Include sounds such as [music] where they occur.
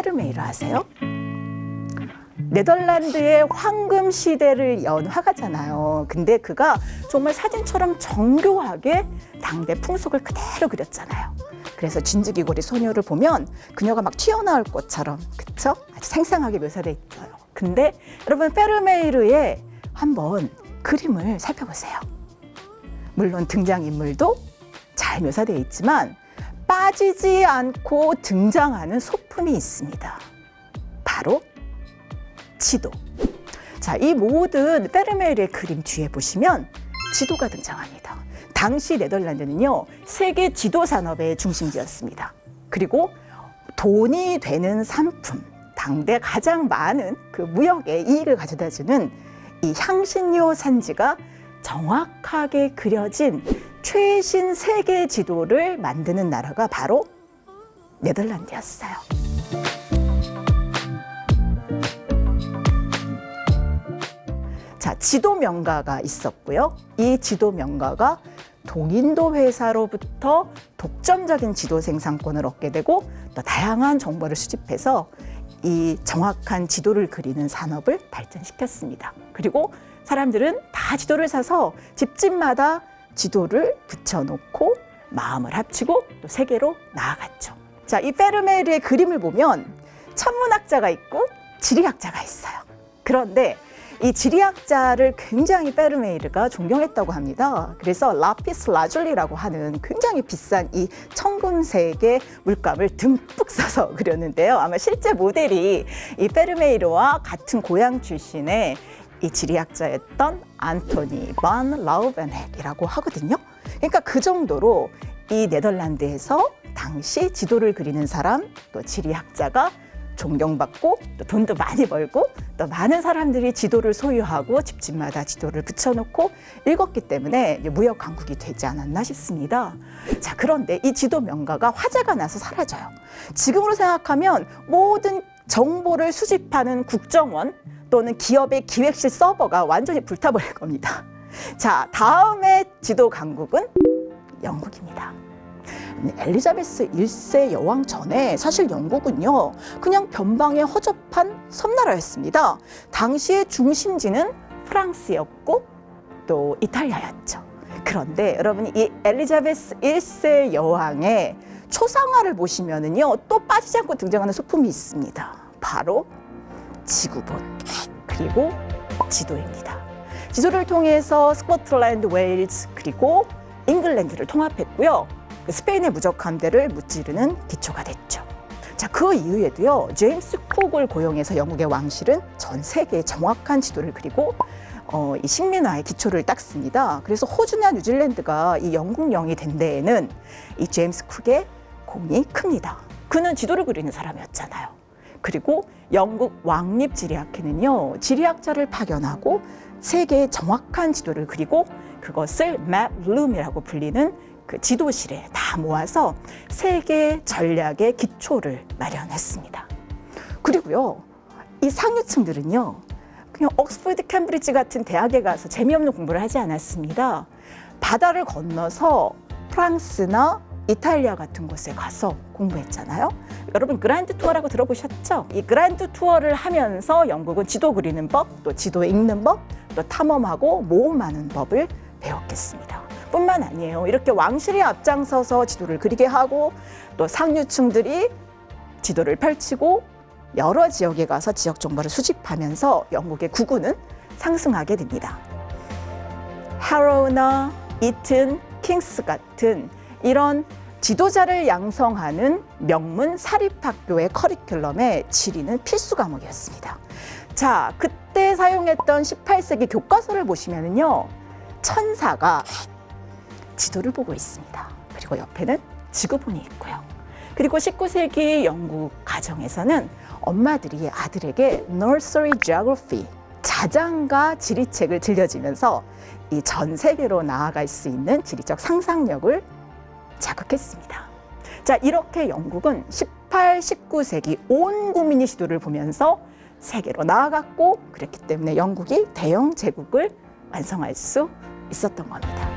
페르메이를 아세요? 네덜란드의 황금 시대를 연 화가잖아요. 근데 그가 정말 사진처럼 정교하게 당대 풍속을 그대로 그렸잖아요. 그래서 진즉이고리 소녀를 보면 그녀가 막 튀어나올 것처럼 그쵸? 아주 생생하게 묘사돼 있어요. 근데 여러분 페르메이르의 한번 그림을 살펴보세요. 물론 등장인물도 잘 묘사되어 있지만 빠지지 않고 등장하는 소품이 있습니다. 바로 지도. 자, 이 모든 페르메일의 그림 뒤에 보시면 지도가 등장합니다. 당시 네덜란드는요, 세계 지도 산업의 중심지였습니다. 그리고 돈이 되는 상품, 당대 가장 많은 그 무역의 이익을 가져다 주는 이 향신료 산지가 정확하게 그려진 최신 세계 지도를 만드는 나라가 바로 네덜란드였어요. 자, 지도 명가가 있었고요. 이 지도 명가가 동인도 회사로부터 독점적인 지도 생산권을 얻게 되고 또 다양한 정보를 수집해서 이 정확한 지도를 그리는 산업을 발전시켰습니다. 그리고 사람들은 다 지도를 사서 집집마다 지도를 붙여놓고 마음을 합치고 또 세계로 나아갔죠. 자, 이 페르메르의 그림을 보면 천문학자가 있고 지리학자가 있어요. 그런데 이 지리학자를 굉장히 페르메이르가 존경했다고 합니다. 그래서 라피스 라줄리라고 하는 굉장히 비싼 이 청금색의 물감을 듬뿍 써서 그렸는데요. 아마 실제 모델이 이 페르메이르와 같은 고향 출신의 이 지리학자였던 안토니 반 라우벤헬이라고 하거든요. 그러니까 그 정도로 이 네덜란드에서 당시 지도를 그리는 사람 또 지리학자가 존경받고 또 돈도 많이 벌고 또 많은 사람들이 지도를 소유하고 집집마다 지도를 붙여놓고 읽었기 때문에 무역 강국이 되지 않았나 싶습니다. 자 그런데 이 지도 명가가 화제가 나서 사라져요. 지금으로 생각하면 모든 정보를 수집하는 국정원 또는 기업의 기획실 서버가 완전히 불타버릴 [laughs] 겁니다. 자 다음의 지도 강국은 영국입니다. 엘리자베스 1세 여왕 전에 사실 영국은요 그냥 변방의 허접한 섬나라였습니다. 당시의 중심지는 프랑스였고 또 이탈리아였죠. 그런데 여러분 이 엘리자베스 1세 여왕의 초상화를 보시면은요 또 빠지지 않고 등장하는 소품이 있습니다. 바로 지구본 그리고 지도입니다. 지도를 통해서 스코틀랜드, 웨일즈 그리고 잉글랜드를 통합했고요. 그 스페인의 무적 함대를 무찌르는 기초가 됐죠. 자, 그 이후에도요, 제임스 쿡을 고용해서 영국의 왕실은 전 세계에 정확한 지도를 그리고 어, 이 식민화의 기초를 닦습니다. 그래서 호주나 뉴질랜드가 이 영국령이 된 데에는 이 제임스 쿡의 공이 큽니다. 그는 지도를 그리는 사람이었잖아요. 그리고 영국 왕립 지리학회는요, 지리학자를 파견하고 세계의 정확한 지도를 그리고 그것을 맵룸이라고 불리는 그 지도실에 다 모아서 세계 전략의 기초를 마련했습니다. 그리고요, 이 상류층들은요, 그냥 옥스퍼드, 캠브리지 같은 대학에 가서 재미없는 공부를 하지 않았습니다. 바다를 건너서 프랑스나 이탈리아 같은 곳에 가서 공부했잖아요. 여러분 그란드 투어라고 들어보셨죠? 이 그란드 투어를 하면서 영국은 지도 그리는 법, 또 지도 읽는 법, 또 탐험하고 모험하는 법을 배웠겠습니다. 뿐만 아니에요. 이렇게 왕실이 앞장서서 지도를 그리게 하고 또 상류층들이 지도를 펼치고 여러 지역에 가서 지역 정보를 수집하면서 영국의 구구는 상승하게 됩니다. 하로우나 이튼, 킹스 같은 이런 지도자를 양성하는 명문 사립학교의 커리큘럼에 지리는 필수 과목이었습니다. 자, 그때 사용했던 18세기 교과서를 보시면은요, 천사가 지도를 보고 있습니다. 그리고 옆에는 지구본이 있고요. 그리고 19세기 영국 가정에서는 엄마들이 아들에게 Nursery Geography, 자장가 지리책을 들려주면서 이 전 세계로 나아갈 수 있는 지리적 상상력을 자극했습니다. 자, 이렇게 영국은 18, 19세기 온 국민이 지도를 보면서 세계로 나아갔고 그랬기 때문에 영국이 대영 제국을 완성할 수 있었던 겁니다.